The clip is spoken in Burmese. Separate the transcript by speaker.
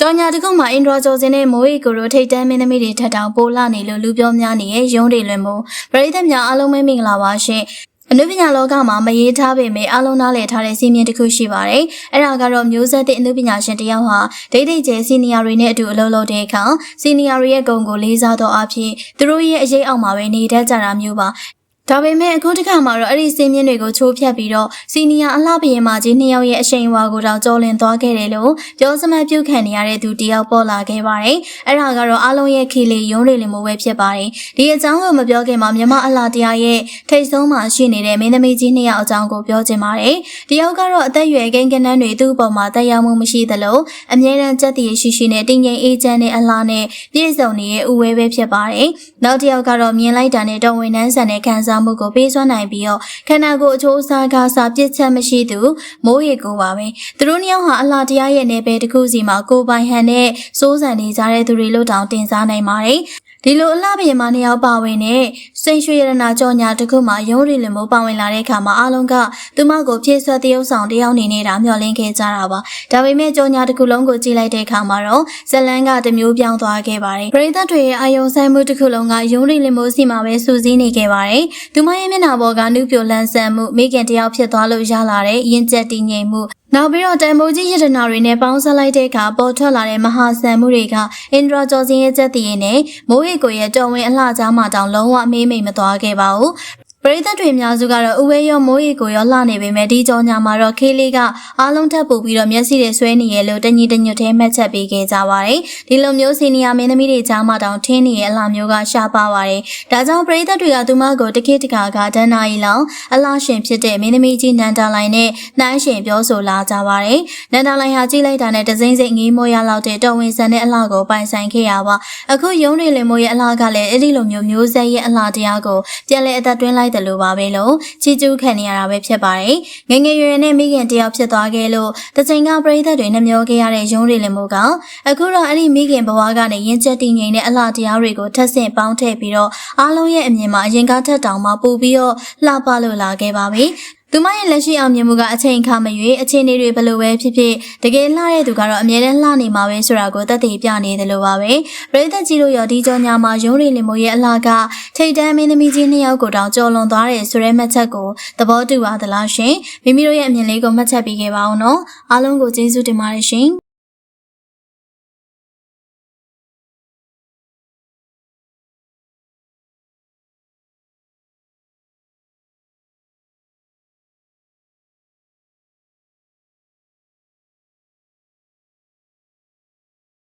Speaker 1: ကြော်ညာတစ်ခုမှာအင်ဒရာကျော်စင်နဲ့မိုးရီကိုရိုထိတ်တန်းမင်းသမီးတွေထက်တောင်ပိုလာနေလို့လူပြောများနေရဲ့ရုံးတွေလွင်မှုပရိသတ်များအားလုံးပဲမင်္ဂလာပါရှင်အနုပညာလောကမှာမရေးထားပေမဲ့အလုံးနားလည်ထားတဲ့စီမင်းတစ်ခုရှိပါတယ်။အဲ့ဒါကတော့မျိုးဆက်တဲ့အနုပညာရှင်တစ်ယောက်ဟာဒိတ်ဒိတ်ကျဲစီနီယာတွေနဲ့အတူအလုပ်လုပ်တဲ့အခါစီနီယာတွေရဲ့ဂုဏ်ကိုလေးစားတော့အဖြစ်သူတို့ရဲ့အရေးအောက်မှာပဲနေတတ်ကြတာမျိုးပါ ဒါပေမဲ့အခုတစ်ခါမှာတော့အဲ့ဒီစင်းမြင့်တွေကိုချိုးဖျက်ပြီးတော့စီနီယာအလှပရင်မကြီးနှစ်ယောက်ရဲ့အရှိန်အဝါကိုတောင်ကြောလင်သွားခဲ့တယ်လို့ပြောစမှတ်ပြုခံနေရတဲ့သူတယောက်ပေါ်လာခဲ့ပါတယ်။အဲ့ဒါကတော့အားလုံးရဲ့ခီလီရုံးတွေလင်မိုးပဲဖြစ်ပါတယ်။ဒီအကြောင်းကိုမပြောခင်မှာမြမအလှတရားရဲ့ထိတ်ဆုံးမှာရှိနေတဲ့မင်းသမီးကြီးနှစ်ယောက်အကြောင်းကိုပြောချင်ပါတယ်။တယောက်ကတော့အသက်အရွယ်ကိန်းကနန်းတွေသူ့အပေါ်မှာတက်ရောက်မှုမရှိသလိုအမြဲတမ်းကြက်တည်ရှိရှိနဲ့တင်ငိမ်အေးချမ်းတဲ့အလှနဲ့ပြည့်စုံနေတဲ့ဥဝဲပဲဖြစ်ပါတယ်။နောက်တစ်ယောက်ကတော့မြင်လိုက်တာနဲ့တော်ဝင်နှန်းဆန်တဲ့ခံစားမှုကိုပေးစွမ်းနိုင်ပြီးတော့ခန္ဓာကိုယ်အချိုးအစားကားစားပြစ်ချက်မရှိသူမိုးရေကိုပါပဲသူတို့နှစ်ယောက်ဟာအလားတရားရဲ့နယ်ပယ်တစ်ခုစီမှာကိုယ်ပိုင်ဟန်နဲ့စိုးစံနေကြတဲ့သူတွေလို့တောင်တင်စားနိုင်ပါတယ် ဒီလိုအလှပင်မနှစ်ယောက်ပါဝင်တဲ့စိန်ရွှေရတနာကြောညာတစ်ခုမှာရုံးရီလင်မိုးပါဝင်လာတဲ့အခါမှာအားလုံးကသူမကိုဖြည့်ဆွတ်တရုပ်ဆောင်တယောက်နေနေတာမျှော်လင့်ခဲ့ကြတာပါဒါပေမဲ့ကြောညာတစ်ခုလုံးကိုကြည့်လိုက်တဲ့အခါမှာတော့ဇလန်းကတစ်မျိုးပြောင်းသွားခဲ့ပါတယ်ပရိသတ်တွေရဲ့အာယုံဆိုင်မှုတစ်ခုလုံးကရုံးရီလင်မိုးစီမှာပဲစူးစီးနေခဲ့ပါတယ်သူမရဲ့မျက်နှာပေါ်ကနုပြိုလန်းဆန်မှုမိခင်တယောက်ဖြစ်သွားလို့ရလာတဲ့ရင်ကျက်တည်ငြိမ်မှု နောက်ပြီးတော့တန်မိုးကြီးရတနာတွေနဲ့ပေါင်းစပ်လိုက်တဲ့အခါပေါ်ထွက်လာတဲ့မဟာဆန်မှုတွေကအင်ဒရာကျော်စင်ရဲ့ချက်တည်ရင်နဲ့မိုးရီကိုရဲ့တော်ဝင်အလှကြားမှတောင်လုံးဝမေးမိန်မသွားခဲ့ပါဘူး ပရိသတ်တွေအများစုကတော့ဥဝဲရောမိုးရီကိုရောလှနေပေမဲ့ဒီကြောညာမှာတော့ခေးလေးကအားလုံးထပ်ပူပြီးတော့မျက်စိတွေဆွဲနေရလို့တညီတညွတ်ထဲမှတ်ချက်ပေးခဲ့ကြပါတယ်။ဒီလိုမျိုးစီနီယာမင်းသမီးတွေကြားမှာတောင်ထင်းနေရဲ့အလှမျိုးကရှားပါပါတယ်။ဒါကြောင့်ပရိသတ်တွေကသူမကိုတခိတကာကဒဏ္ဍာရီလောင်အလှရှင်ဖြစ်တဲ့မင်းသမီးကြီးနန္ဒာလိုင်နဲ့နှိုင်းရှင်ပြောဆိုလာကြပါတယ်။နန္ဒာလိုင်ဟာကြည့်လိုက်တာနဲ့တစိမ့်စိမ့်ငေးမောရလောက်တဲ့တော်ဝင်ဆန်တဲ့အလှကိုပိုင်ဆိုင်ခဲ့ရပါ။အခုရုံးတွေလင်မိုးရဲ့အလှကလည်းအဲ့ဒီလိုမျိုးမျိုးဆက်ရဲ့အလှတရားကိုပြန်လဲအသက်တွင်းလိုက်တယ်လို့ပါပဲလို့ချီကျူးခံနေရတာပဲဖြစ်ပါတယ်။ငယ်ငယ်ရွယ်ရွယ်နဲ့မိခင်တယောက်ဖြစ်သွားခဲ့လို့တချိန်ကပရိသတ်တွေနှမျောခဲ့ရတဲ့ရုံးတွေလင်မိုးကအခုတော့အဲ့ဒီမိခင်ဘဝကနေရင်ချက်တည်ငြိမ်တဲ့အလှတရားတွေကိုထပ်ဆင့်ပေါင်းထည့်ပြီးတော့အားလုံးရဲ့အမြင်မှာအရင်ကထက်တောင်မှပိုပြီးတော့လှပလို့လာခဲ့ပါပြီ။ သူမရဲ့လက်ရှိအောင်မြင်မှုကအချိန်အခါမရွေးအခြေအနေတွေဘယ်လိုပဲဖြစ်ဖြစ်တကယ်လှတဲ့သူကတော့အမြဲတမ်းလှနေမှာပဲဆိုတာကိုသက်သေပြနေတယ်လို့ပါပဲပရိသတ်ကြီးတို့ရောဒီကြောညာမှာရုံးရီလင်မိုးရဲ့အလှကထိတ်တန်းမင်းသမီးကြီးနှစ်ယောက်ကိုတောင်ကြော်လွန်သွားတယ်ဆိုတဲ့မှတ်ချက်ကိုသဘောတူပါသလားရှင်မိမိတို့ရဲ့အမြင်လေးကိုမှတ်ချက်ပေးခဲ့ပါအောင်နော်အားလုံးကိုကျေးဇူးတင်ပါတယ်ရှင်